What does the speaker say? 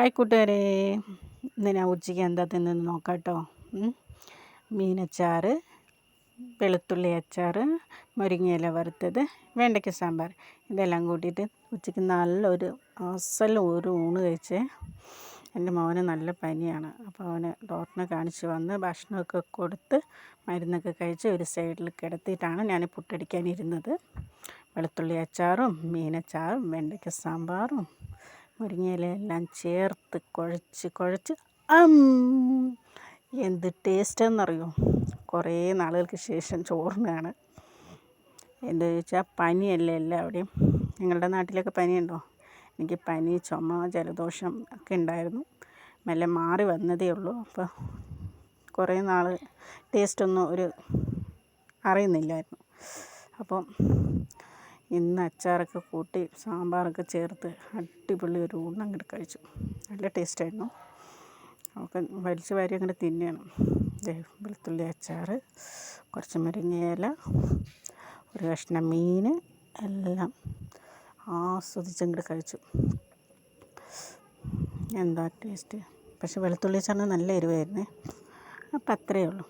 Hi കൂട്ടുകാരെ ഇന്ന് ഞാൻ ഉച്ചയ്ക്ക് എന്താ തിന്നെന്ന് നോക്കാം കേട്ടോ മീനച്ചാറ് വെളുത്തുള്ളി അച്ചാർ മുരിങ്ങയില വറുത്തത് വെണ്ടയ്ക്ക സാമ്പാർ. ഇതെല്ലാം കൂട്ടിയിട്ട് ഉച്ചയ്ക്ക് നല്ലൊരു അസൽ ഒരു ഊണ് കഴിച്ചേ. എന്റെ മോന് നല്ല പനിയാണ്. അപ്പോൾ അവന് ഡോക്ടറിനെ കാണിച്ച് വന്ന് ഭക്ഷണമൊക്കെ കൊടുത്ത് മരുന്നൊക്കെ കഴിച്ച് ഒരു സൈഡിൽ കിടത്തിയിട്ടാണ് ഞാൻ പുട്ടടിക്കാനിരുന്നത് വെളുത്തുള്ളി അച്ചാറും മീനച്ചാറും വെണ്ടയ്ക്ക സാമ്പാറും മുരിങ്ങയിലയെല്ലാം ചേർത്ത് കുഴച്ച് കുഴച്ച് അം. എന്ത് ടേസ്റ്റെന്നറിയോ? കുറേ നാളുകൾക്ക് ശേഷം ചോറിനാണ്. എന്താ ചോദിച്ചാൽ പനിയല്ലേ എല്ലാവിടെയും നിങ്ങളുടെ നാട്ടിലൊക്കെ പനിയുണ്ടോ? എനിക്ക് പനി ചുമ ജലദോഷം ഒക്കെ ഉണ്ടായിരുന്നു. മെല്ലെ മാറി വന്നതേ ഉള്ളൂ. അപ്പോൾ കുറേ നാൾ ടേസ്റ്റൊന്നും ഒരു അറിയുന്നില്ലായിരുന്നു. അപ്പം ഇന്ന് അച്ചാറൊക്കെ കൂട്ടി സാമ്പാറൊക്കെ ചേർത്ത് അടിപൊളി ഒരു ഊണ് അങ്ങോട്ട് കഴിച്ചു. നല്ല ടേസ്റ്റായിരുന്നു നമുക്ക് വലിച്ചു വാരി അങ്ങോട്ട് തിന്നണം. വെളുത്തുള്ളി അച്ചാർ കുറച്ച് മുരിങ്ങയില ഒരു കഷ്ണം മീൻ എല്ലാം ആസ്വദിച്ചങ്ങോട്ട് കഴിച്ചു. എന്താ ടേസ്റ്റ് പക്ഷെ വെളുത്തുള്ളി അച്ചാറിന് നല്ല എരിവായിരുന്നേ. അപ്പം അത്രയേ ഉള്ളൂ.